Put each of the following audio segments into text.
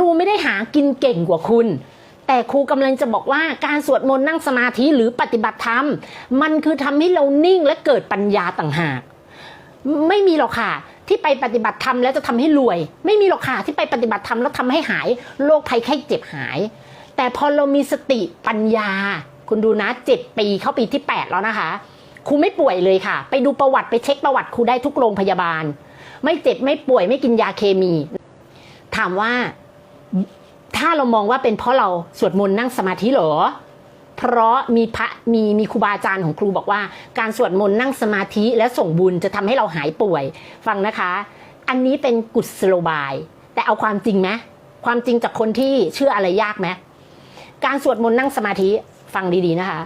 ครูไม่ได้หากินเก่งกว่าคุณ แต่ครูกำลังจะบอกว่าการสวดมนต์นั่งสมาธิหรือปฏิบัติธรรม มันคือทำให้เรานิ่งและเกิดปัญญาต่างหาก ไม่มีหรอกค่ะ ที่ไปปฏิบัติธรรมแล้วจะทำให้รวย ไม่มีหรอกค่ะที่ไปปฏิบัติธรรมแล้วทำให้หายโรคภัยไข้เจ็บหาย แต่พอเรามีสติปัญญา คุณดูนะเจ็ดปีเข้าปีที่แปดแล้วนะคะครูไม่ป่วยเลยค่ะ ไปดูประวัติไปเช็คประวัติครูได้ทุกโรงพยาบาล ไม่เจ็บไม่ป่วยไม่กินยาเคมี ถามว่า ถ้าเรามองว่าเป็นเพราะเราสวดมนต์นั่งสมาธิเหรอ เพราะมีพระมีมีครูบาอาจารย์ของครูบอกว่า การสวดมนต์นั่งสมาธิและส่งบุญจะทำให้เราหายป่วย ฟังนะคะ อันนี้เป็นกุศโลบาย แต่เอาความจริงไหมความจริงจากคนที่เชื่ออะไรยากไหมการสวดมนต์นั่งสมาธิฟังดีๆนะคะ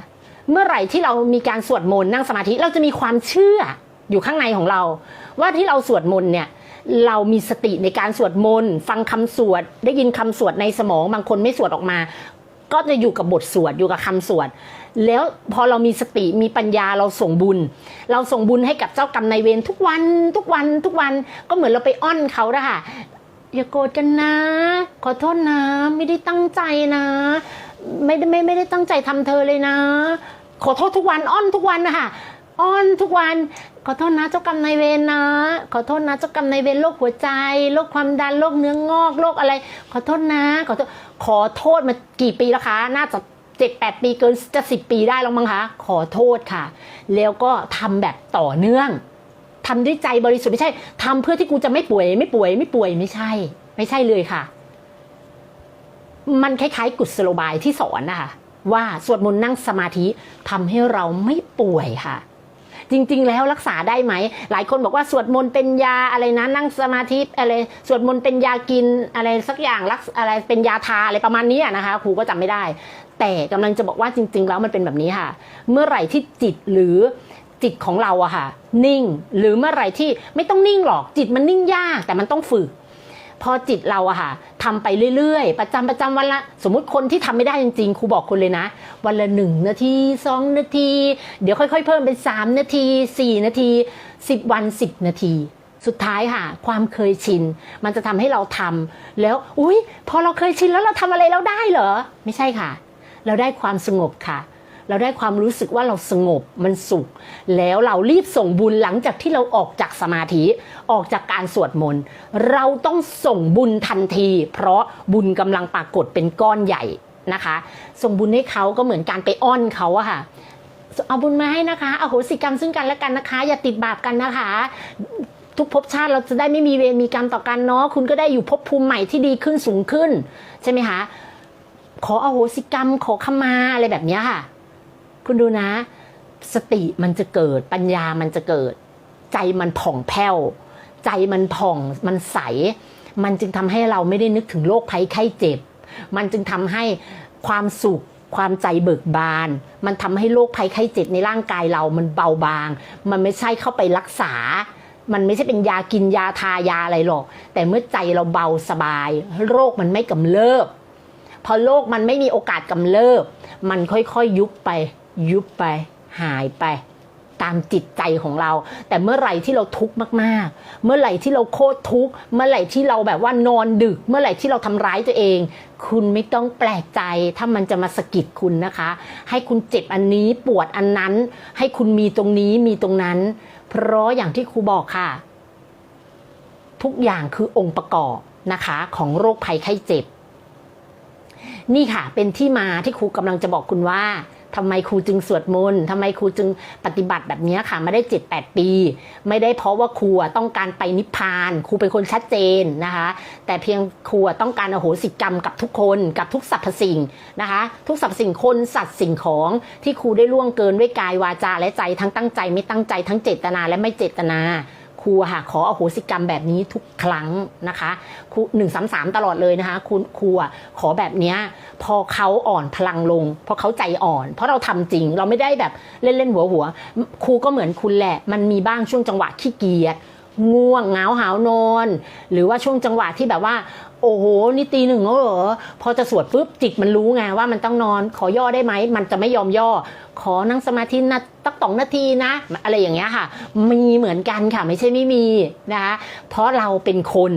เมื่อไหร่ที่เรามีการสวดมนต์นั่งสมาธิเราจะมีความเชื่ออยู่ข้างในของเรา ว่าที่เราสวดมนต์เนี่ย เรามีสติในการสวดมนต์ฟังคำสวด ได้ยินคำสวดในสมองบางคนไม่สวดออกมา ก็จะอยู่กับบทสวดอยู่กับคำสวด แล้วพอเรามีสติมีปัญญาเราส่งบุญ เราส่งบุญให้กับเจ้ากรรมนายเวรทุกวันทุกวันทุกวันก็เหมือนเราไปอ้อนเขาอะค่ะอย่าโกรธกันนะ ขอโทษนะ ไม่ได้ตั้งใจนะ ไม่ได้ไม่ไม่ได้ตั้งใจทำเธอเลยนะ ขอโทษทุกวันอ้อนทุกวันนะคะ อ้อนทุกวัน ขอโทษนะเจ้ากรรมนายเวรนะ ขอโทษนะเจ้ากรรมนายเวรโรคหัวใจโรคความดันโรคเนื้องอกโรคอะไร ขอโทษนะ ขอโทษขอโทษมากี่ปีแล้วคะ น่าจะเจ็ดแปดปีเกินจะสิบปีได้แล้วมั้งคะ ขอโทษค่ะ แล้วก็ทำแบบต่อเนื่องทำด้วยใจบริสุทธิ์ไม่ใช่ทำเพื่อที่กูจะไม่ป่วย ไม่ป่วย ไม่ป่วยไม่ใช่ ไม่ใช่เลยค่ะ มันคล้ายๆ กุศโลบายที่สอนนะคะว่าสวดมนต์นั่งสมาธิทำให้เราไม่ป่วยค่ะ จริง ๆ แล้วรักษาได้ไหม หลายคนบอกว่าสวดมนต์เป็นยาอะไรนะนั่งสมาธิอะไรสวดมนต์เป็นยากินอะไรสักอย่างรักอะไรเป็นยาทาอะไรประมาณนี้นะคะครูก็จำไม่ได้ แต่กำลังจะบอกว่าจริง ๆ แล้วมันเป็นแบบนี้ค่ะ เมื่อไหร่ที่จิตหรือจิตของเราอะค่ะ นิ่งหรือเมื่อไหร่ที่ไม่ต้องนิ่งหรอกจิตมันนิ่งยากแต่มันต้องฝึก พอจิตเราอะค่ะทำไปเรื่อยๆ ประจำประจำวันละ สมมุติคนที่ทำไม่ได้จริงๆครูบอกคนเลยนะ วันละหนึ่งนาทีสองนาที เดี๋ยวค่อย ๆ เพิ่มเป็นสามนาทีสี่นาทีสิบวันสิบนาทีสุดท้ายค่ะ ความเคยชิน มันจะทำให้เราทำแล้วอุ้ยพอเราเคยชินแล้วเราทำอะไรแล้วได้เหรอ ไม่ใช่ค่ะ เราได้ความสงบค่ะ เราได้ความรู้สึกว่าเราสงบมันสุข แล้วเรารีบส่งบุญหลังจากที่เราออกจากสมาธิออกจากการสวดมนต์เราต้องส่งบุญทันที เพราะบุญกำลังปรากฏเป็นก้อนใหญ่นะคะ ส่งบุญให้เขาก็เหมือนการไปอ้อนเขาอะค่ะเอาบุญมาให้นะคะเอาโหสิกรรมซึ่งกันและกันนะคะ อย่าติดบาปกันนะคะทุกภพชาติเราจะได้ไม่มีเวรมีกรรมต่อกันเนาะคุณก็ได้อยู่ภพภูมิใหม่ที่ดีขึ้นสูงขึ้น ใช่ไหมคะ ขออโหสิกรรมขอขมาอะไรแบบนี้ค่ะ คุณดูนะ สติมันจะเกิดปัญญามันจะเกิด ใจมันผ่องแผ้ว ใจมันผ่องมันใส มันจึงทำให้เราไม่ได้นึกถึงโรคภัยไข้เจ็บ มันจึงทำให้ความสุขความใจเบิกบาน มันทำให้โรคภัยไข้เจ็บในร่างกายเรามันเบาบาง มันไม่ใช่เข้าไปรักษา มันไม่ใช่เป็นยากินยาทายาอะไรหรอก แต่เมื่อใจเราเบาสบาย โรคมันไม่กำเริบ พอโรคมันไม่มีโอกาสกำเริบ มันค่อยๆยุบไป ยุบไปหายไปตามจิตใจของเรา แต่เมื่อไหร่ที่เราทุกข์มากๆ เมื่อไหร่ที่เราโคตรทุกข์เมื่อไหร่ที่เราแบบว่านอนดึก เมื่อไหร่ที่เราทำร้ายตัวเอง คุณไม่ต้องแปลกใจถ้ามันจะมาสะกิดคุณนะคะ ให้คุณเจ็บอันนี้ปวดอันนั้น ให้คุณมีตรงนี้มีตรงนั้น เพราะอย่างที่ครูบอกค่ะ ทุกอย่างคือองค์ประกอบนะคะ ของโรคภัยไข้เจ็บ นี่ค่ะ เป็นที่มาที่ครูกำลังจะบอกคุณว่า ทำไมครูจึงสวดมนต์ทำไมครูจึงปฏิบัติแบบนี้ค่ะไม่ได้เจ็ดแปดปี ไม่ได้เพราะว่าครูต้องการไปนิพพาน ครูเป็นคนชัดเจนนะคะ แต่เพียงครูต้องการอโหสิกรรมกับทุกคนกับทุกสรรพสิ่งนะคะ ทุกสรรพสิ่งคนสัตว์สิ่งของที่ครูได้ล่วงเกินด้วยกายวาจาและใจทั้งตั้งใจไม่ตั้งใจทั้งเจตนาและไม่เจตนา ครูค่ะขออโหสิกรรมแบบนี้ทุกครั้งนะคะครูหนึ่งสามสามตลอดเลยนะคะคุณครูขอแบบนี้พอเขาอ่อนพลังลง พอเขาใจอ่อน เพราะเราทำจริงเราไม่ได้แบบเล่นเล่นหัวหัวครูก็เหมือนคุณแหละ มันมีบ้างช่วงจังหวะขี้เกียจง่วงเหงาหาวนอน หรือว่าช่วงจังหวะที่แบบว่า โอ้โห นี่ตีหนึ่งแล้วเหรอ พอจะสวดปุ๊บจิตมันรู้ไงว่ามันต้องนอน ขอย่อได้ไหม มันจะไม่ยอมย่อ ขอนั่งสมาธินะตักสองนาทีนะ อะไรอย่างเงี้ยค่ะ มีเหมือนกันค่ะ ไม่ใช่ไม่มีนะคะ เพราะเราเป็นคน